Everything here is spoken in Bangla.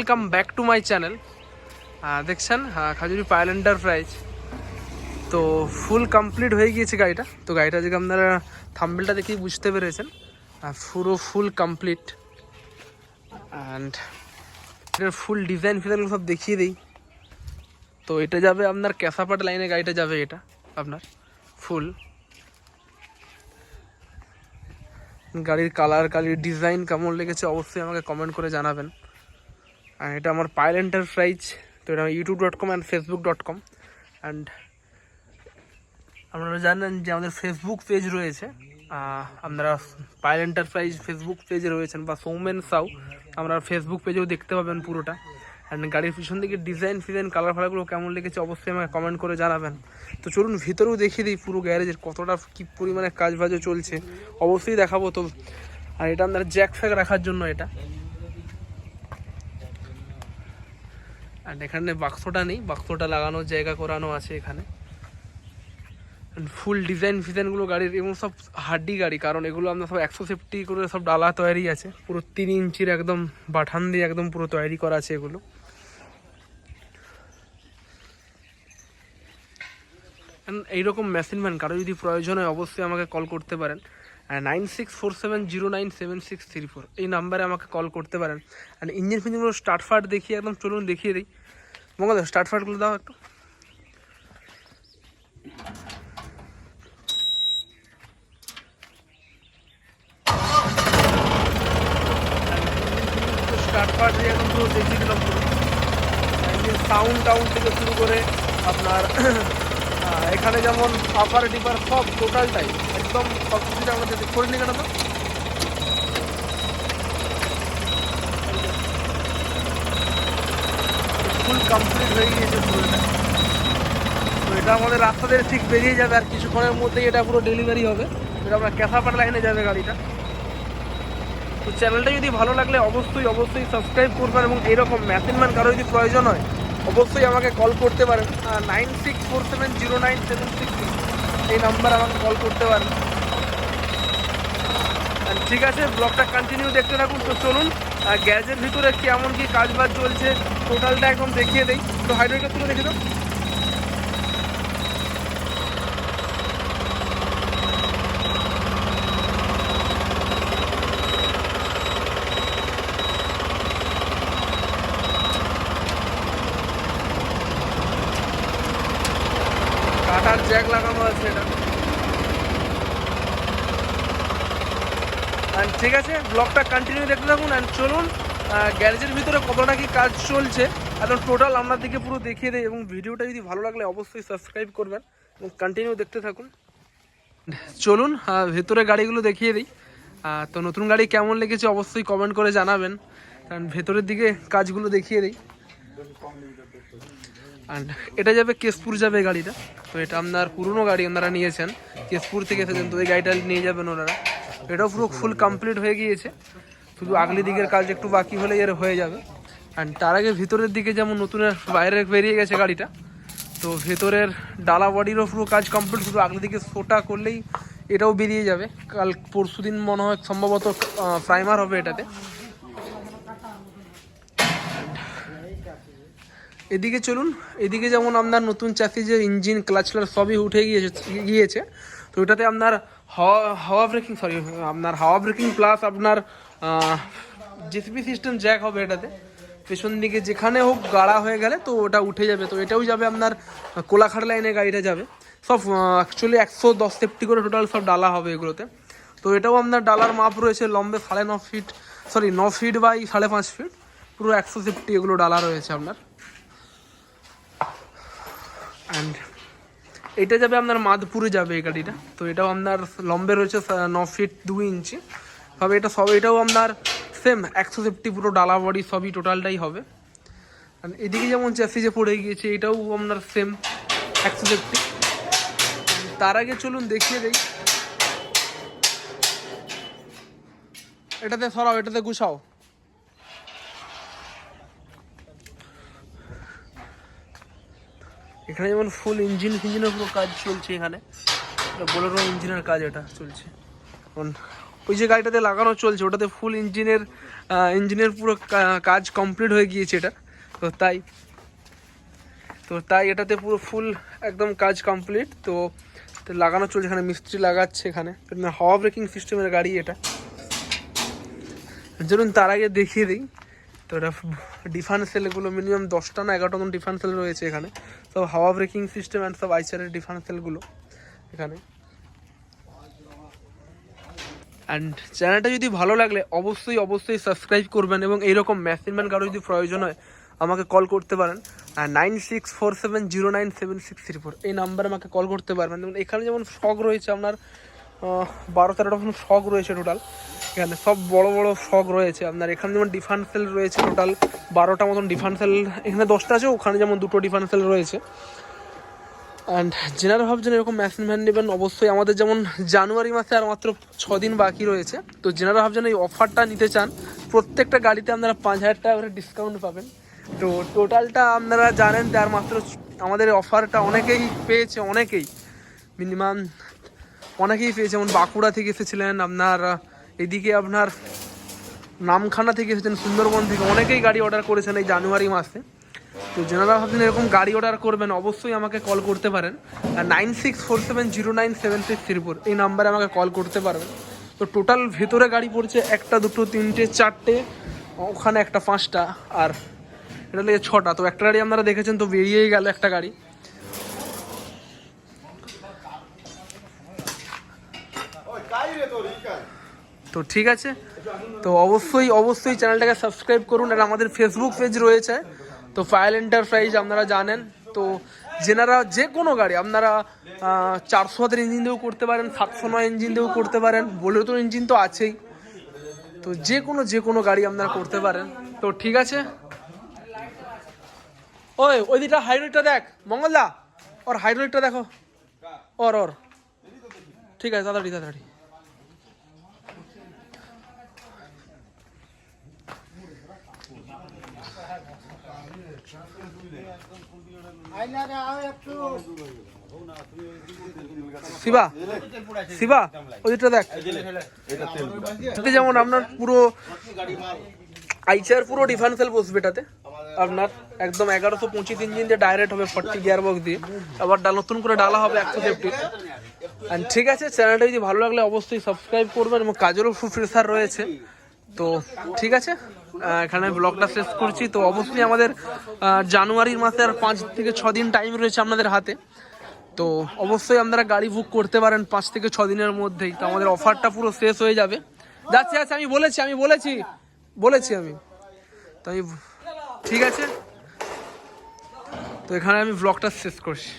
Welcome back to my channel দেখছেন? খাজুরি পায়েল এন্টারপ্রাইজ তো ফুল কমপ্লিট হয়ে গিয়েছে গাড়িটা। তো গাড়িটা যদি আপনারা থাম্বেলটা দেখেই বুঝতে পেরেছেন পুরো ফুল কমপ্লিট অ্যান্ড এটার ফুল ডিজাইন ফিজাইন সব দেখিয়ে দিই। তো এটা যাবে আপনার ক্যাসাপাট লাইনে গাড়িটা যাবে এটা, আপনার ফুল গাড়ির কালার গাড়ির ডিজাইন কেমন লেগেছে অবশ্যই আমাকে কমেন্ট করে জানাবেন। আর এটা আমার পায়েল এন্টারপ্রাইজ তো এটা YouTube dot com and Facebook dot com and আপনারা জানেন যে আমাদের ফেসবুক পেজ রয়েছে। আপনারা পায়েল এন্টারপ্রাইজ ফেসবুক পেজে রয়েছেন বা সৌমেন সাউ আমরা ফেসবুক পেজেও দেখতে পাবেন পুরোটা। অ্যান্ড গাড়ির পিছন দিকে ডিজাইন ফিজাইন কালার ফালারগুলো কেমন লেগেছে অবশ্যই আমাকে কমেন্ট করে জানাবেন। তো চলুন ভিতরেও দেখিয়ে দিই পুরো গ্যারেজের কতটা কী পরিমাণে কাজ বাজও চলছে। অবশ্যই দেখাবো তো। আর এটা আপনার জ্যাক ফ্যাক রাখার জন্য এটা। আর এখানে বাক্সটা নেই, বাক্সটা লাগানোর জায়গা করানো আছে এখানে। ফুল ডিজাইন ফিজাইনগুলো গাড়ির, এবং সব হাড্ডি গাড়ি, কারণ এগুলো আপনার সব একশো সেফটি করে সব ডালা তৈরি আছে। পুরো তিন ইঞ্চির একদম বাঠান দিয়ে একদম পুরো তৈরি করা আছে এগুলো। এইরকম মেশিন ম্যান কারও যদি প্রয়োজন হয়, অবশ্যই আমাকে কল করতে পারেন। Nine six four seven zero nine seven six three four এই নাম্বারে আমাকে কল করতে পারেন। অ্যান্ড ইঞ্জিন ফিঞ্জিনগুলো স্টার্ট ফার্ট দেখিয়ে একদম চলুন দেখিয়ে দিই। মঙ্গল স্টার্ট ফার্টগুলো দাও একটু। স্টার্ট ফার্ট একদম পুরো দেখিয়ে দিলাম সাউন্ড টাউন থেকে শুরু করে আপনার এখানে যেমন আপার ডিপার সব টোটালটাই একদম সব কিছুটা আমরা যদি করে নিই কেন তো? ফুল কমপ্লিট হয়ে গিয়েছে পুরোটা। তো এটা আমাদের রাস্তা রাস্তাদের ঠিক বেরিয়ে যাবে আর কিছুক্ষণের মধ্যেই এটা পুরো ডেলিভারি হবে। এটা আমরা ক্যাসাপাট লাইনে যাবে গাড়িটা। তো চ্যানেলটা যদি ভালো লাগলে অবশ্যই অবশ্যই সাবস্ক্রাইব করবেন এবং এইরকম ম্যান কারও যদি প্রয়োজন হয় অবশ্যই আমাকে কল করতে পারেন। Nine six four seven zero nine seven six এই নাম্বার আমাকে কল করতে পারেন। ঠিক আছে ব্লগটা কন্টিনিউ দেখতে থাকুন। তো চলুন গ্যারেজের ভিতরে কেমন কি কাজ বাজ চলছে টোটালটা এখন দেখিয়ে দেই। তো হাইড্রোকে তুলে দেখে দাও। কাটার জ্যাক লাগানো আছে এটা। অ্যান্ড ঠিক আছে ব্লগটা কন্টিনিউ দেখতে থাকুন অ্যান্ড চলুন গ্যারেজের ভিতরে কতটা কি কাজ চলছে একদম টোটাল আপনার দিকে পুরো দেখিয়ে দেয় এবং ভিডিওটা যদি ভালো লাগলে অবশ্যই সাবস্ক্রাইব করবেন এবং কন্টিনিউ দেখতে থাকুন। চলুন ভেতরে গাড়িগুলো দেখিয়ে দিই। তো নতুন গাড়ি কেমন লেগেছে অবশ্যই কমেন্ট করে জানাবেন। কারণ ভেতরের দিকে কাজগুলো দেখিয়ে দিই। এটা যাবে কেশপুর যাবে গাড়িটা। তো এটা আপনার পুরনো গাড়ি ওনারা নিয়েছেন। কেশপুর থেকে এসেছেন, তো এই গাড়িটা নিয়ে যাবেন ওনারা। এটাও পুরো ফুল কমপ্লিট হয়ে গিয়েছে। শুধু আগলি দিকের কাজ একটু বাকি হলে এর হয়ে যাবে। অ্যান্ড তার আগে ভিতরের দিকে যেমন নতুনের বাইরে বেরিয়ে গেছে গাড়িটা, তো ভেতরের ডালা বডিরও পুরো কাজ কমপ্লিট শুধু আগলি দিকে শোটা করলেই এটাও বেরিয়ে যাবে। কাল পরশু দিন মনে হয় সম্ভবত প্রাইমার হবে এটাতে। এদিকে চলুন, এদিকে যেমন আপনার নতুন যে ইঞ্জিন ক্লাচলার সবই উঠে গিয়েছে গিয়েছে। তো ওটাতে আপনার হাওয়া হাওয়া ব্রেকিং সরি আপনার হাওয়া ব্রেকিং প্লাস আপনার জেসিপি সিস্টেম জ্যাক হবে এটাতে। পেছন দিকে যেখানে হোক গাড়া হয়ে গেলে তো ওটা উঠে যাবে। তো এটাও যাবে আপনার কোলাঘাট লাইনে গাড়িটা যাবে। সব অ্যাকচুয়ালি একশো দশ সেফটি করে টোটাল সব ডালা হবে এগুলোতে। তো এটাও আপনার ডালার মাপ রয়েছে লম্বে সাড়ে ন ফিট সরি ন ফিট বাই সাড়ে পাঁচ ফিট পুরো একশো সেফটি এগুলো ডালা রয়েছে আপনার। অ্যান্ড এটা যাবে আপনার মাদপুরে যাবে এই গাড়িটা। তো এটাও আপনার লম্বে রয়েছে ন ফিট দুই ইঞ্চি। তবে এটা সব এটাও আপনার সেম একশো সেফটি পুরো ডালা বডি সবই টোটালটাই হবে। এদিকে যেমন চ্যাসি যে পড়ে গিয়েছে, এটাও আপনার সেম একশো সেফটি তার আগে চলুন দেখিয়ে দেই। এটাতে সরাও, এটাতে গুছাও। এখানে যেমন ফুল ইঞ্জিন ফিঞ্জিনের পুরো কাজ চলছে এখানে। বোলেরো ইঞ্জিনের কাজ এটা চলছে। এখন ওই যে গাড়িটাতে লাগানো চলছে, ওটাতে ফুল ইঞ্জিনের ইঞ্জিনের পুরো কাজ কমপ্লিট হয়ে গিয়েছে এটা। তো তাই তো তাই এটাতে পুরো ফুল একদম কাজ কমপ্লিট তো লাগানো চলছে, এখানে মিস্ত্রি লাগাচ্ছে এখানে। হাওয়া ব্রেকিং সিস্টেমের গাড়ি এটা। চলুন তার আগে দেখিয়ে দিই। তো এটা ডিফারেন্সিয়ালগুলো মিনিমাম দশটা না এগারোটা মতন ডিফারেন্সিয়াল রয়েছে এখানে। সব হাওয়া ব্রেকিং সিস্টেম অ্যান্ড সব আইসারের ডিফারেন্সিয়ালগুলো এখানে। অ্যান্ড চ্যানেলটা যদি ভালো লাগলে অবশ্যই অবশ্যই সাবস্ক্রাইব করবেন এবং এইরকম মেশিনম্যান কারও যদি প্রয়োজন হয় আমাকে কল করতে পারেন। Nine six four seven zero nine seven six three four এই নাম্বারে আমাকে কল করতে পারবেন। যেমন এখানে যেমন শখ রয়েছে আপনার বারো তেরোটা মতন শখ রয়েছে টোটাল এখানে সব বড় বড় শখ রয়েছে। আপনার এখানে যেমন ডিফারেন্সিয়াল রয়েছে টোটাল বারোটা মতন ডিফারেন্সিয়াল এখানে দশটা আছে, ওখানে যেমন দুটো ডিফারেন্সিয়াল রয়েছে। অ্যান্ড যেনারা ভাবছেন এরকম মেশিন ভ্যান নেবেন, অবশ্যই আমাদের যেমন জানুয়ারি মাসে আর মাত্র ছ দিন বাকি রয়েছে। তো যেনারা ভাবছেন এই অফারটা নিতে চান, প্রত্যেকটা গাড়িতে আপনারা পাঁচ হাজার টাকা করে ডিসকাউন্ট পাবেন। তো টোটালটা আপনারা জানেন যে আর মাত্র আমাদের অফারটা অনেকেই পেয়েছে, অনেকেই। মিনিমাম অনেকেই পেয়েছে যেমন বাঁকুড়া থেকে এসেছিলেন আপনার, এদিকে আপনার নামখানা থেকে এসেছেন সুন্দরবন থেকে। অনেকেই গাড়ি অর্ডার করেছেন এই জানুয়ারি মাসে। তো যেনারা ভাবছেন এরকম গাড়ি অর্ডার করবেন, অবশ্যই আমাকে কল করতে পারেন। Nine six four seven zero nine seven six three four এই নাম্বারে আমাকে কল করতে পারবেন। তো টোটাল ভেতরে গাড়ি পড়ছে একটা, দুটো, তিনটে, চারটে, ওখানে একটা, পাঁচটা, আর এটা লেগে ছটা। তো একটা গাড়ি আপনারা দেখেছেন তো বেরিয়েই গেল একটা গাড়ি। তো ঠিক আছে? তো অবশ্যই অবশ্যই চ্যানেলটাকে সাবস্ক্রাইব করুন আর আমাদের ফেসবুক পেজ রয়েছে। তো ফাইল এন্টারপ্রাইজ আপনারা জানেন। তো যেনারা যে কোনো গাড়ি, আপনারা চারশো হাতের ইঞ্জিন দিয়েও করতে পারেন, সাতশো নয় ইঞ্জিন দিয়েও করতে পারেন বলেও তো ইঞ্জিন তো আছেই। তো যে কোনো যে কোনো গাড়ি আপনারা করতে পারেন। তো ঠিক আছে? ওই ওই দিকটা হাইড্রোলিকটা দেখ। মঙ্গলদা, ওর হাইড্রোলিকটা দেখো। ওর ওর। ঠিক আছে, তাড়াতাড়ি তাড়াতাড়ি। শিবা শিবা ওইটা দেখ। এটাতে যেমন আপনার পুরো আইচার পুরো ডিফারেন্সিয়াল বসবে এটাতে। আপনার একদম এগারোশো পঁচিশ ইঞ্জিন দিয়ে ডাইরেক্ট হবে ফর্টি গিয়ার বক্স দিয়ে। আবার নতুন করে ডালা হবে একশো অ্যান্ড ঠিক আছে চ্যানেলটা যদি ভালো লাগলে অবশ্যই সাবস্ক্রাইব করবেন এবং কাজেরও খুব প্রেসার রয়েছে। তো ঠিক আছে। এখানে ব্লগটা শেষ করছি। তো অবশ্যই আমাদের জানুয়ারির মাসে আর পাঁচ থেকে ছ দিন টাইম রয়েছে আপনাদের হাতে। তো অবশ্যই আপনারা গাড়ি বুক করতে পারেন পাঁচ থেকে ছ দিনের মধ্যেই। তো আমাদের অফারটা পুরো শেষ হয়ে যাবে। যাচ্ছে আছে আমি বলেছি আমি বলেছি বলেছি আমি। তো আমি, ঠিক আছে। তো এখানে আমি ব্লগটা শেষ করছি।